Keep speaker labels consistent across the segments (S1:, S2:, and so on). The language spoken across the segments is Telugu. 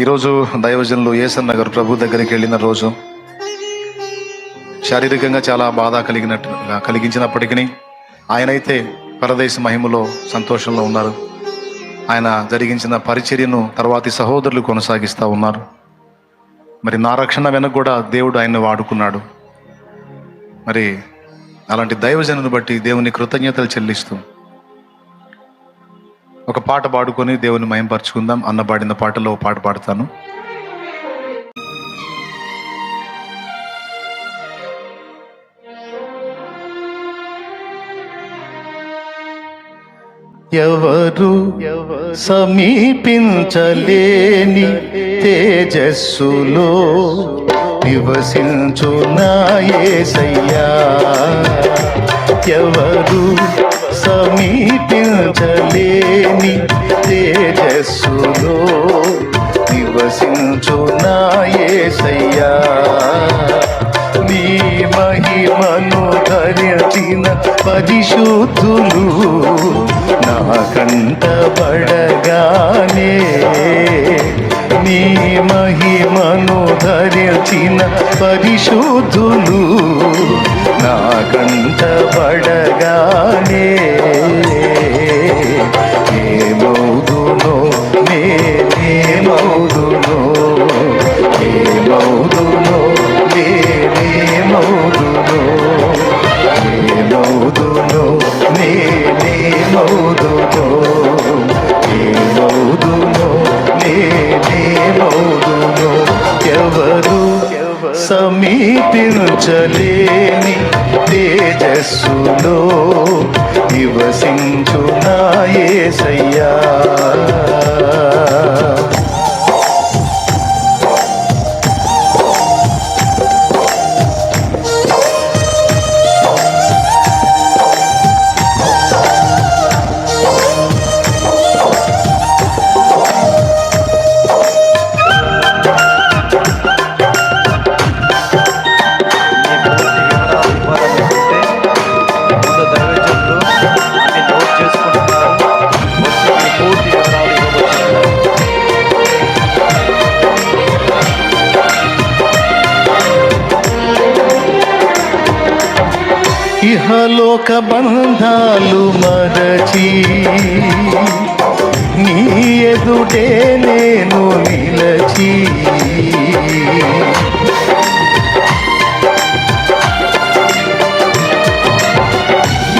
S1: ఈరోజు దైవజనులు ఏసన్ నగర్ ప్రభు దగ్గరికి వెళ్ళిన రోజు శారీరకంగా చాలా బాధ కలిగినట్టు కలిగించినప్పటికీ ఆయనైతే పరదేశ మహిమలో సంతోషంలో ఉన్నారు. ఆయన జరిగించిన పరిచర్యను తర్వాతి సహోదరులు కొనసాగిస్తూ ఉన్నారు. మరి నా రక్షణ వెనక కూడా దేవుడు ఆయన్ని వాడుకున్నాడు. మరి అలాంటి దైవజనుని బట్టి దేవుని కృతజ్ఞతలు చెల్లిస్తూ ఒక పాట పాడుకొని దేవుని మయంపరచుకుందాం అన్న పాడిన పాటలో పాట పాడతాను. ఎవరు సమీపించలేని తేజస్సులో నివసించున్నాయేసయ్యా ఎవరు సమీపించలేని తేజస్సులో నివసించు నాయసయ్యా నీ మహిమను ధరించిన పరిశుద్ధులు నా కంట పడగానే నీ మహిమను ధరించిన పరిశుద్ధులు నా కంట పడగానే సమీపించలేని తేజస్సులో నివసించున్నాయేసయ్యా
S2: ఇవ్వాలనుకుంటే
S1: ఇహలోక బంధాలు మరచి నీ ఎదుటే నేను నిలచి.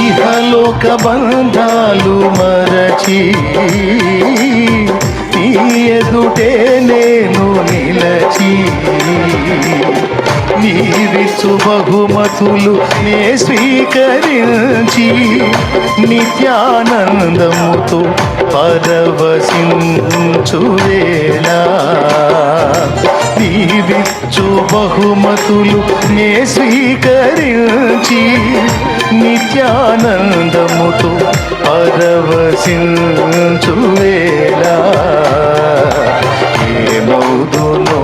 S1: ఇహలోక బంధాలు మరచి నీ ఎదుటే నేను నిలచి నీవిచ్చు బహుమతులు నే స్వీకరించి నిత్యానందముతో పరవశించు వేళ నీవిచ్చు బహుమతులు నే స్వీకరించి నిత్యానందముతో పరవశించు వేళ ఏమౌదునో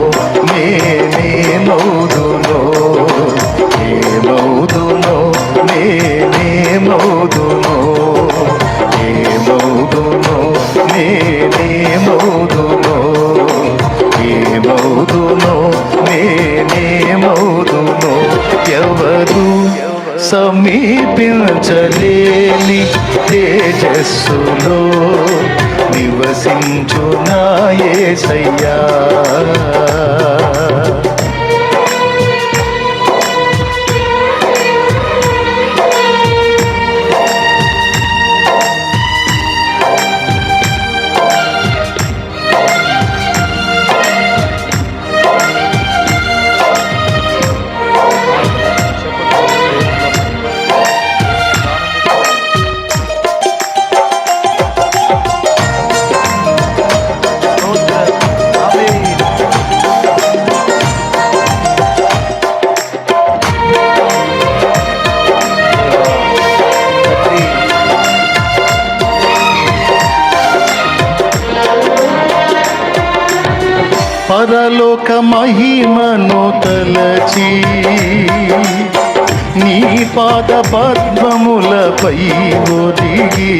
S1: చూపించలేని తేజస్సులో నివసించునాయేసయ్యా
S2: ఆమేన్.
S1: పరలోక మహిమను తలచి నీ పాద పద్మములపై ఒదిగి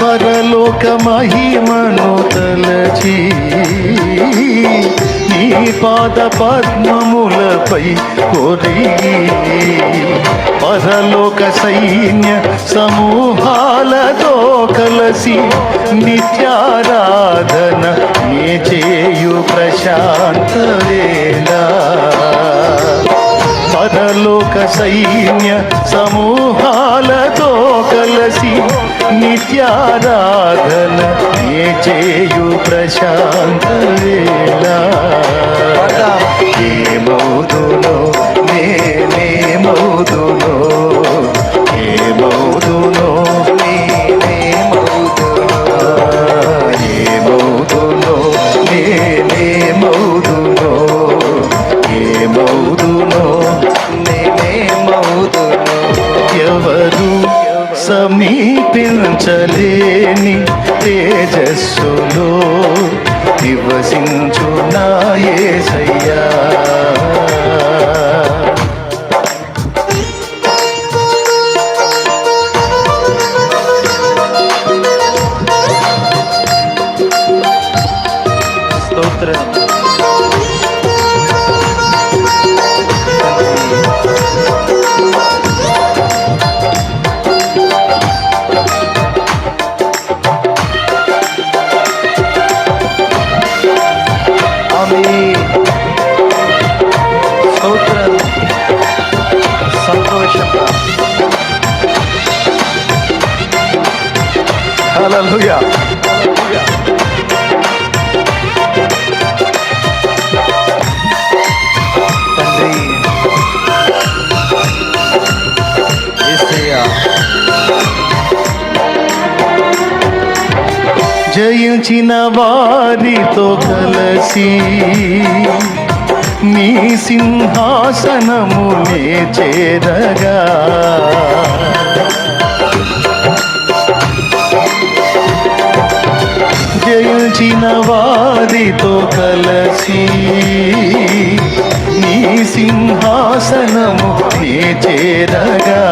S1: పరలోక మహిమను తలచి పాద పద్మములపై కొరిగి పరలోక సైన్య సమూహాలతో కలసి నిత్యారాధన నే చేయు ప్రశాంత వేళ పరలోక సైన్య సమూహాలతో కలసి నిత్యారాధన ఏ చేయు ప్రశాంత వేళ సమీపించలేని తేజస్సులో నివసించు నాయసయ్యా
S2: స్తోత్రం.
S1: హల్లెలూయా
S2: తండ్రి
S1: జయించిన వారితో కలసి నీ సింహాసనమునే చేరగా. జయించిన వారితో కలసి నీ సింహాసనము నే చేరగా.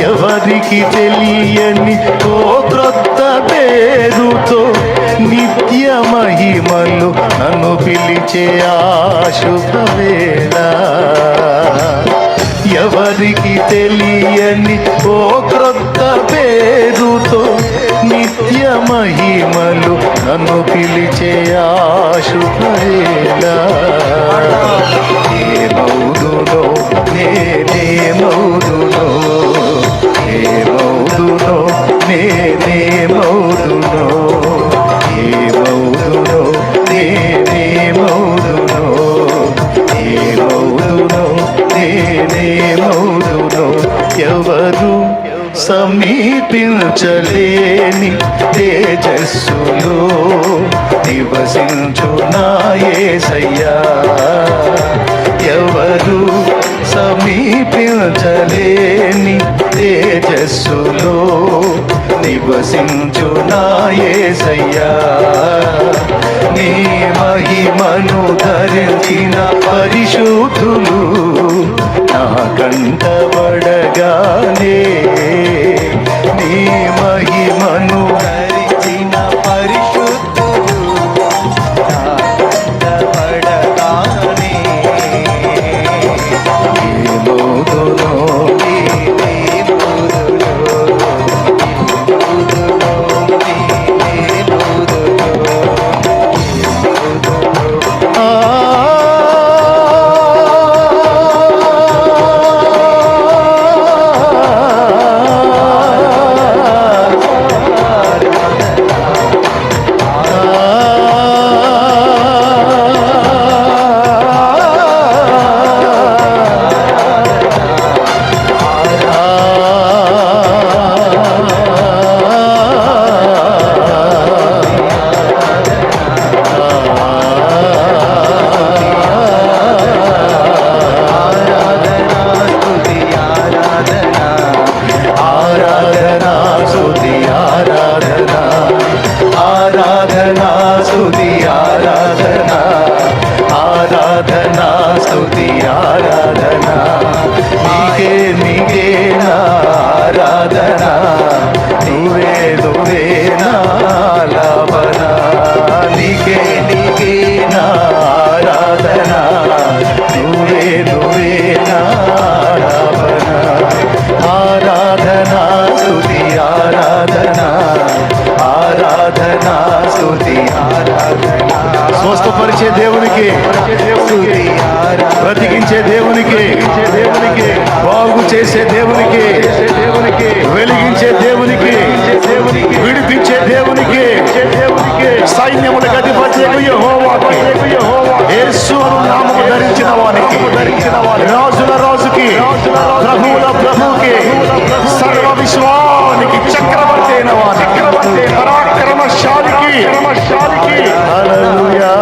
S1: ఎవరికి తెలియని ఓ క్రొత్త పేరుతో నిత్య మహిమలు నన్ను పిలిచే ఆశుభవేళ. ఎవరికి తెలియని ఓ క్రొత్త పేరుతో మహిమలు నన్ను పిలిచే ఆశుభేళ ఏ మౌదునో నేనే మౌదునో ఏ సమీపించలేని తేజస్సులో నివసించు నాయసయ్యా ఎవరు సమీపించలేని తేజస్సులో నివసించు నాయసయ్యా నీ మహిమను ధరించిన పరిశుద్ధులు నా కంటబడగానే మహిమను
S2: ఆరాధనా స్తుతి ఆరాధనా నీకే
S1: నీకే నా ఆరాధనా నువ్వే నువ్వే నాలాపనా నీకే నీకే నా ఆరాధనా నువ్వే నువ్వే నాలాపనా ఆరాధనా స్తుతి ఆరాధనా ఆరాధనా స్తుతి ఆరాధనా. బలపరిచే దేవునికి బ్రతికించే దేవునికి దేవునికి బాగు చేసే దేవునికి దేవునికి వెలిగించే దేవునికి దేవునికి విడిపించే దేవునికి దేవునికి సైన్యముల గతిపతి యెహోవాకి. యేసు నామము ధరించిన వానికి. ధరించిన వారి రాజుకి ప్రభువుల ప్రభువుకి సర్వ విశ్వానికి చక్రవర్తి అయిన వాని పరాక్రమశాలికి హల్లెలూయా.